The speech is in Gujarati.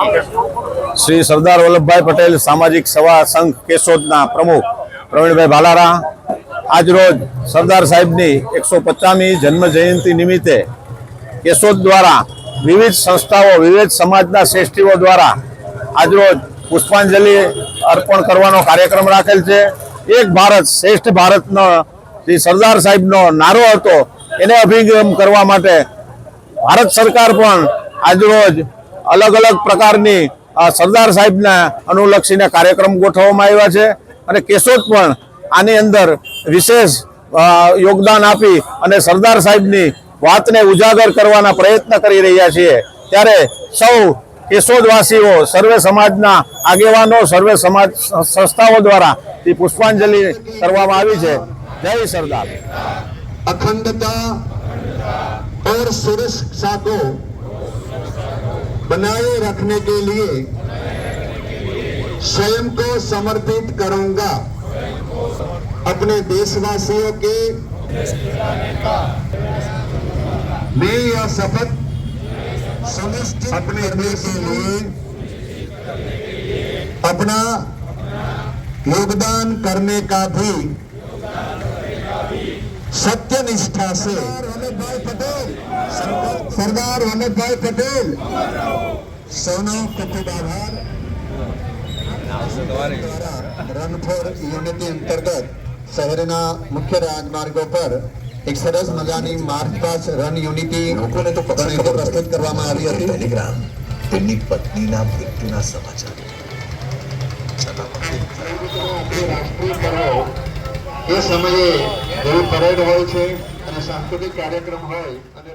શ્રી સરદાર વલ્લભભાઈ પટેલ સામાજિક સેવા સંઘ કેશોદના પ્રમુખ પ્રવીણભાઈ ભાલારા. આજરોજ સરદાર સાહેબની એકસો પચાસમી જન્મ જયંતિ નિમિત્તે કેશોદ દ્વારા વિવિધ સંસ્થાઓ, વિવિધ સમાજના શ્રેષ્ઠીઓ દ્વારા આજરોજ પુષ્પાંજલિ અર્પણ કરવાનો કાર્યક્રમ રાખેલ છે. એક ભારત શ્રેષ્ઠ ભારતનો જે સરદાર સાહેબનો નારો હતો. એને અભિગમ કરવા માટે ભારત સરકાર પણ આજરોજ અલગ અલગ પ્રકારની અ, સરદાર સાહેબને અનુલક્ષીને કાર્યક્રમ ગોઠવવામાં આવ્યા છે અને કેશોદ પણ આની અંદર વિશેષ અ, યોગદાન આપી અને સરદાર સાહેબની વાતને ઉજાગર કરવાના પ્રયત્ન કરી રહ્યા છીએ ત્યારે સૌ કેશોદવાસીઓ સર્વે સમાજના આગેવાનો સર્વે સમાજ સંસ્થાઓ દ્વારા તે પુષ્પાંજલિ કરવામાં આવી છે જય સરદાર अखंडता और सुरक्षा को बनाए रखने के लिए स्वयं को समर्पित करूँगा। अपने देशवासियों के मैं यह शपथ समस्त अपने देश के लिए अपना योगदान करने का भी सत्य निष्ठा से वल्लभ भाई पटेल सरदार वल्लभ भाई पटेल સૌનો ખૂબ ખૂબ આભાર દ્વારા રન ફોર યુનિટી અંતર્ગત શહેરના મુખ્ય રાજમાર્ગો પર એક સરસ મજાની માર્ચ પાસ રન યુનિટી લોકોને તો પ્રસ્તુત કરવામાં આવી હતી ટેલિગ્રામ તેમની પત્નીના મૃત્યુના સમાચાર રાષ્ટ્રીય પર્વો એ સમયે જેવી પરેડ હોય છે અને સાંસ્કૃતિક કાર્યક્રમ હોય અને